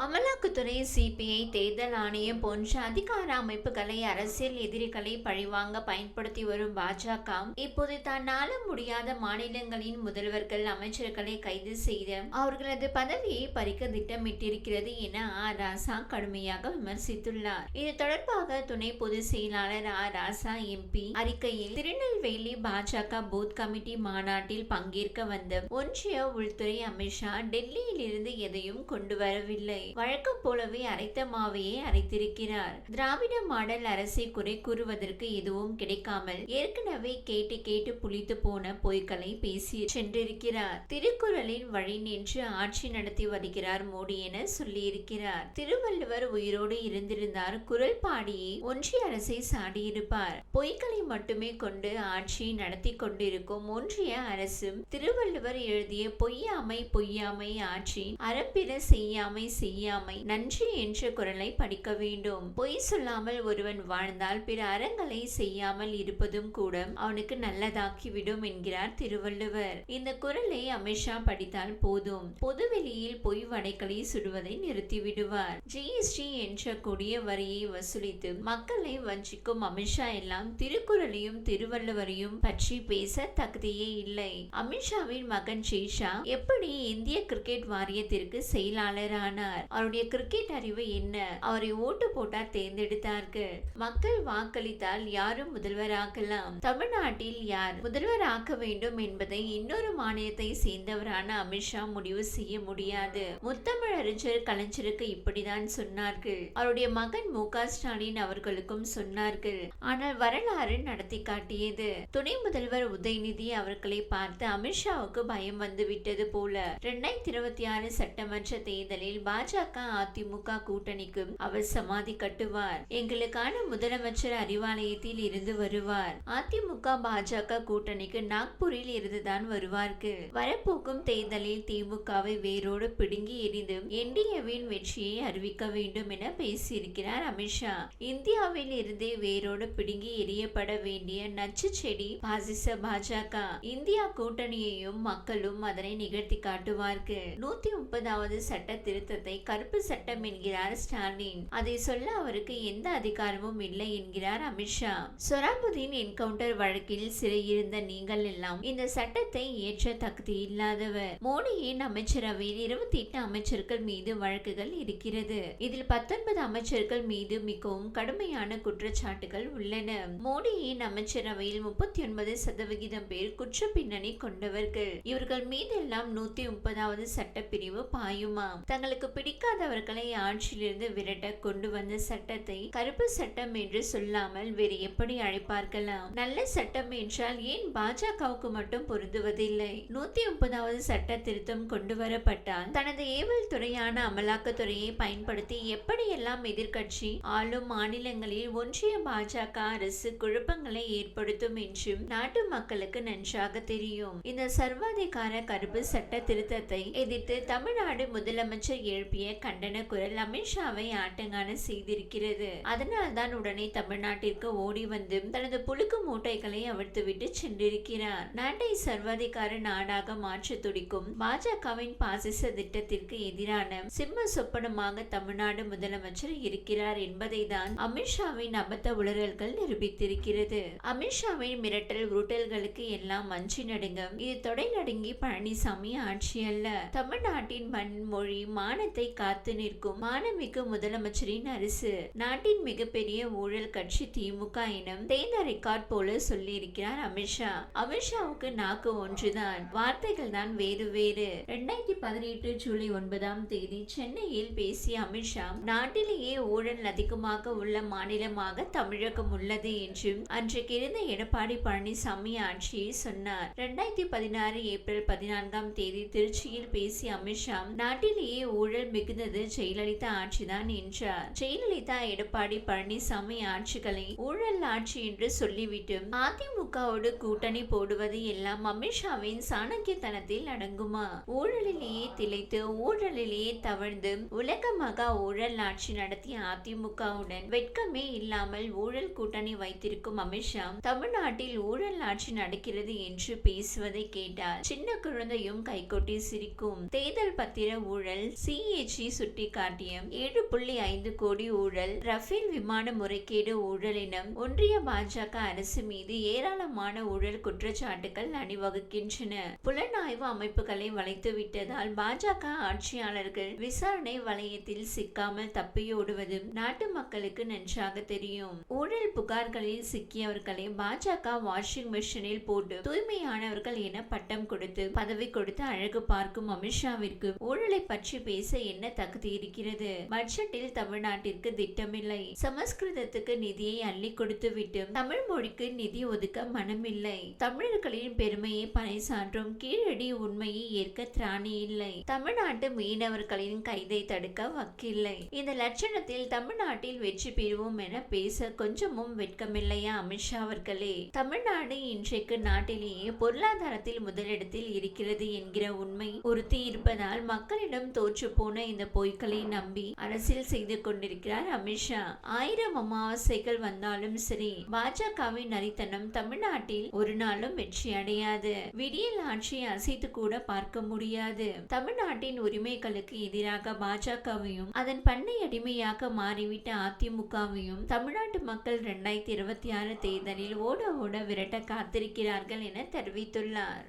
அமலாக்கத்துறை சிபிஐ தேர்தல் ஆணையம் போன்ற அதிகார அமைப்புகளை அரசியல் எதிரிகளை பழிவாங்க பயன்படுத்தி வரும் பாஜக இப்போது தான் ஆள முடியாத மாநிலங்களின் முதல்வர்கள் அமைச்சர்களை கைது செய்து அவர்களது பதவியை பறிக்க திட்டமிட்டிருக்கிறது என ஆ. ராசா கடுமையாக விமர்சித்துள்ளார். இது தொடர்பாக துணை பொதுச் செயலாளர் ஆ. ராசா எம்பி அறிக்கையில் திருநெல்வேலி பாஜக பூத் கமிட்டி மாநாட்டில் பங்கேற்க வந்த ஒன்றிய உள்துறை அமித்ஷா டெல்லியில் இருந்து எதையும் கொண்டு வரவில்லை. வழக்கம் போலவே அரைத்த மாவையே அரைத்திருக்கிறார். திராவிட மாடல் அரசை குறை கூறுவதற்கு எதுவும் கிடைக்காமல் ஏற்கனவே கேட்டு கேட்டு புளித்து போன பொய்களை பேசி சென்றிருக்கிறார். திருக்குறளின் வழி நின்று ஆட்சி நடத்தி வருகிறார் மோடி என சொல்லியிருக்கிறார். திருவள்ளுவர் உயிரோடு இருந்திருந்தார் குரல் பாடியே ஒன்றிய அரசை சாடியிருப்பார். பொய்களை மட்டுமே கொண்டு ஆட்சி நடத்தி கொண்டிருக்கும் ஒன்றிய அரசும் திருவள்ளுவர் எழுதிய பொய்யாமை பொய்யாமை ஆட்சி அறப்பிற செய்யாமை செய்ய தெரியாமை நன்றி என்ற குரலை படிக்க வேண்டும். பொய் சொல்லாமல் ஒருவன் வாழ்ந்தால் பிற அறங்களை செய்யாமல் இருப்பதும் கூட அவனுக்கு நல்லதாக்கிவிடும் என்கிறார் திருவள்ளுவர். இந்த குரலை அமித்ஷா படித்தால் போதும். பொதுவெளியில் பொய் வடைகளை சுடுவதை நிறுத்திவிடுவார். ஜிஎஸ்டி என்ற கொடிய வரியை வசூலித்து மக்களை வஞ்சிக்கும் அமித்ஷா எல்லாம் திருக்குறளையும் திருவள்ளுவரையும் பற்றி பேச தகுதியே இல்லை. அமித்ஷாவின் மகன் ஷேஷா எப்படி இந்திய கிரிக்கெட் வாரியத்திற்கு செயலாளரானார்? அவருடைய கிரிக்கெட் அறிவு என்ன? அவரை ஓட்டு போட்டார் தேர்ந்தெடுத்தார்கள். மக்கள் வாக்களித்தால் யாரும் முதல்வராகலாம். தமிழ்நாட்டில் யார் முதல்வர் ஆக்க வேண்டும் என்பதை இன்னொரு மாநிலத்தை சேர்ந்தவரான அமித்ஷா முடிவு செய்ய முடியாது. முத்தமிழ் அறிஞர் கலைஞருக்கு இப்படிதான் சொன்னார்கள். அவருடைய மகன் மு ஸ்டாலின் அவர்களுக்கும் சொன்னார்கள். ஆனால் வரலாறு நடத்தி காட்டியது. துணை முதல்வர் உதயநிதி அவர்களை பார்த்து அமித்ஷாவுக்கு பயம் வந்து விட்டது போல. இரண்டாயிரத்தி இருபத்தி ஆறு சட்டமன்ற தேர்தலில் பாஜக பாஜக அதிமுக கூட்டணிக்கு அவர் சமாதி கட்டுவார். எங்களுக்கான முதலமைச்சர் அறிவாலயத்தில் இருந்து வருவார். அதிமுக பாஜக கூட்டணிக்கு நாக்பூரில் இருந்துதான் வருவார்கள் வரப்போக்கும் தேர்தலில் திமுகவை வேரோடு பிடுங்கி எரிந்து என்டிஏவின் வெற்றியை அறிவிக்க வேண்டும் என பேசியிருக்கிறார் அமித்ஷா இந்தியாவில் இருந்தே வேரோடு பிடுங்கி எரியப்பட வேண்டிய நச்சு செடி பாசிச பாஜக. இந்தியா கூட்டணியையும் மக்களும் அதனை நிகழ்த்தி காட்டுவார்கள் நூத்தி முப்பதாவது சட்ட திருத்தத்தை கருப்பு சட்டம் என்கிறார் ஸ்டாலின். அதை சொல்ல அவருக்கு எந்த அதிகாரமும் இல்லை என்கிறார் அமித்ஷா சொராபுதீன் என்கவுண்டர் வழக்கில் சிறையிருந்த நீங்கள் எல்லாம் இந்த சட்டத்தை ஏற்ற தகுதி இல்லாதவர். மோடியின் அமைச்சரவையில் இருபத்தி எட்டு அமைச்சர்கள் மீது வழக்குகள் இருக்கிறது. இதில் பத்தொன்பது அமைச்சர்கள் மீது மிகவும் கடுமையான குற்றச்சாட்டுகள் உள்ளன. மோடியின் அமைச்சரவையில் முப்பத்தி ஒன்பது சதவிகிதம் பேர் குற்ற பின்னணி கொண்டவர்கள். இவர்கள் மீதெல்லாம் நூத்தி முப்பதாவது சட்டப்பிரிவு பாயுமா தங்களுக்கு கேட்காதவர்களை ஆட்சியிலிருந்து விரட்ட கொண்டு வந்த சட்டத்தை கருப்பு சட்டம் என்று சொல்லாமல் வேறு எப்படி அழைப்பார்களாம்? நல்ல சட்டம் என்றால் ஏன் பாஜகவுக்கு மட்டும் பொருந்துவதில்லை? நூத்தி முப்பதாவது சட்ட திருத்தம் கொண்டு வரப்பட்டால் தனது ஏவல் துறையான அமலாக்கத்துறையை பயன்படுத்தி எப்படியெல்லாம் எதிர்கட்சி ஆளும் மாநிலங்களில் ஒன்றிய பாஜக அரசு குழப்பங்களை ஏற்படுத்தும் என்றும் நாட்டு மக்களுக்கு நன்றாக தெரியும். இந்த சர்வாதிகார கருப்பு சட்ட திருத்தத்தை எதிர்த்து தமிழ்நாடு முதலமைச்சர் எழுப்பிய கண்டன குரல் அமித்ஷாவை ஆட்டங்கான செய்திருக்கிறது. அதனால்தான் உடனே தமிழ்நாட்டிற்கு ஓடி வந்து தனது புழுக்கு மூட்டைகளை அவிழ்த்துவிட்டு சென்றிருக்கிறார். நாட்டை சர்வாதிகார நாடாக மாற்ற துடிக்கும் பாஜகவின் பாசிச திட்டத்திற்கு எதிரான சிம்ம சொப்பனமாக தமிழ்நாடு முதலமைச்சர் இருக்கிறார் என்பதை தான் அமித்ஷாவின் அபத்த உளறல்கள் நிரூபித்திருக்கிறது. அமித்ஷாவின் மிரட்டல் உருட்டல்களுக்கு எல்லாம் மஞ்சி நடுங்கும். இது தொடை நடுங்கி பழனிசாமி ஆட்சி அல்ல. தமிழ்நாட்டின் மண் மொழி மானத்தை காத்து நிற்கும் மானமிகு முதலமைச்சரின் அரசு. நாட்டின் மிகப்பெரிய ஊழல் கட்சி திமுக எனும் தேர்ந்த ரெக்கார்ட் போல சொல்லி இருக்கிறார் அமித்ஷா. அமித்ஷாவுக்கு நாக்கு ஒன்றுதான் வார்த்தைகள் தான் வேறு வேறு. இரண்டாயிரத்தி பதினெட்டு ஜூலை ஒன்பதாம் தேதி சென்னையில் பேசிய அமித்ஷா நாட்டிலேயே ஊழல் அதிகமாக உள்ள மாநிலமாக தமிழகம் உள்ளது என்றும் அன்றைக்கு இருந்த எடப்பாடி பழனிசாமி ஆட்சியை சொன்னார். இரண்டாயிரத்தி பதினாறு ஏப்ரல் பதினான்காம் தேதி திருச்சியில் பேசிய அமித்ஷா நாட்டிலேயே ஊழல் மிகுந்தது ஜெயலலிதா ஆட்சிதான் என்றார் ஜெயலலிதா எடப்பாடி பழனிசாமி ஆட்சிகளை ஊழல் ஆட்சி என்று சொல்லிவிட்டு அதிமுகவோடு கூட்டணி போடுவது எல்லாம் அமித்ஷாவின் சாணக்கியத்தனத்தில் அடங்குமா? ஊழலிலேயே திளைத்து ஊழலிலேயே தவழ்ந்து உலகமாக ஊழல் ஆட்சி நடத்திய அதிமுகவுடன் வெட்கமே இல்லாமல் ஊழல் கூட்டணி வைத்திருக்கும் அமித்ஷா தமிழ்நாட்டில் ஊழல் ஆட்சி நடக்கிறது என்று பேசுவதை கேட்டார் சின்ன குழந்தையும் கைகொட்டி சிரிக்கும். தேர்தல் பத்திர ஊழல் சிஏஜி எதிர்க்கட்சி சுட்டிக்காட்டிய ஏழு புள்ளி ஐந்து கோடி ஊழல் ரஃபேல் விமான முறைகேடு ஊழல் ஒன்றிய பாஜக அரசு மீது ஏராளமான ஊழல் குற்றச்சாட்டுகள் அணிவகுக்கின்றன. புலனாய்வு அமைப்புகளை வளைத்துவிட்டதால் பாஜக ஆட்சியாளர்கள் விசாரணை வலயத்தில் சிக்காமல் தப்பியோடுவதும் நாட்டு மக்களுக்கு நன்றாக தெரியும். ஊழல் புகார்களில் சிக்கியவர்களை பாஜக வாஷிங் மிஷினில் போட்டு தூய்மையானவர்கள் என பட்டம் கொடுத்து பதவி கொடுத்து அழகு பார்க்கும் அமித்ஷாவிற்கு ஊழலை பற்றி பேச என்ன தகுதி இருக்கிறது? பட்ஜெட்டில் தமிழ்நாட்டிற்கு திட்டமில்லை. சமஸ்கிருதத்துக்கு நிதியை அள்ளி கொடுத்துவிட்டு தமிழ் மொழிக்கு நிதி ஒதுக்க மனமில்லை. தமிழர்களின் பெருமையை பறைசாற்றும் கீழடி உண்மையை ஏற்க திராணி இல்லை. தமிழ்நாட்டு மீனவர்களின் கைதை தடுக்க வக்கில்லை. இந்த லட்சணத்தில் தமிழ்நாட்டில் வெற்றி பெறுவோம் என பேச கொஞ்சமும் வெட்கமில்லையா அமித்ஷா அவர்களே? தமிழ்நாடு இன்றைக்கு நாட்டிலேயே பொருளாதாரத்தில் முதலிடத்தில் இருக்கிறது என்கிற உண்மை உறுத்தி இருப்பதால் மக்களிடம் தோற்று போன இந்த பொய்களை நம்பி அரசியல் செய்து கொண்டிருக்கிறார் அமித்ஷா ஆயிரம் அமாவாசைகள் வந்தாலும் சரி பாஜகவின் நரித்தனம் தமிழ்நாட்டில் ஒரு நாளும் வெற்றி அடையாது. விடியல் ஆட்சியை அசைத்து கூட பார்க்க முடியாது. தமிழ்நாட்டின் உரிமைகளுக்கு எதிராக பாஜகவையும் அதன் பண்ணை அடிமையாக மாறிவிட்ட அதிமுகவையும் தமிழ்நாட்டு மக்கள் இரண்டாயிரத்தி இருபத்தி ஆறு தேர்தலில் ஓட ஓட விரட்ட காத்திருக்கிறார்கள் என தெரிவித்துள்ளார்.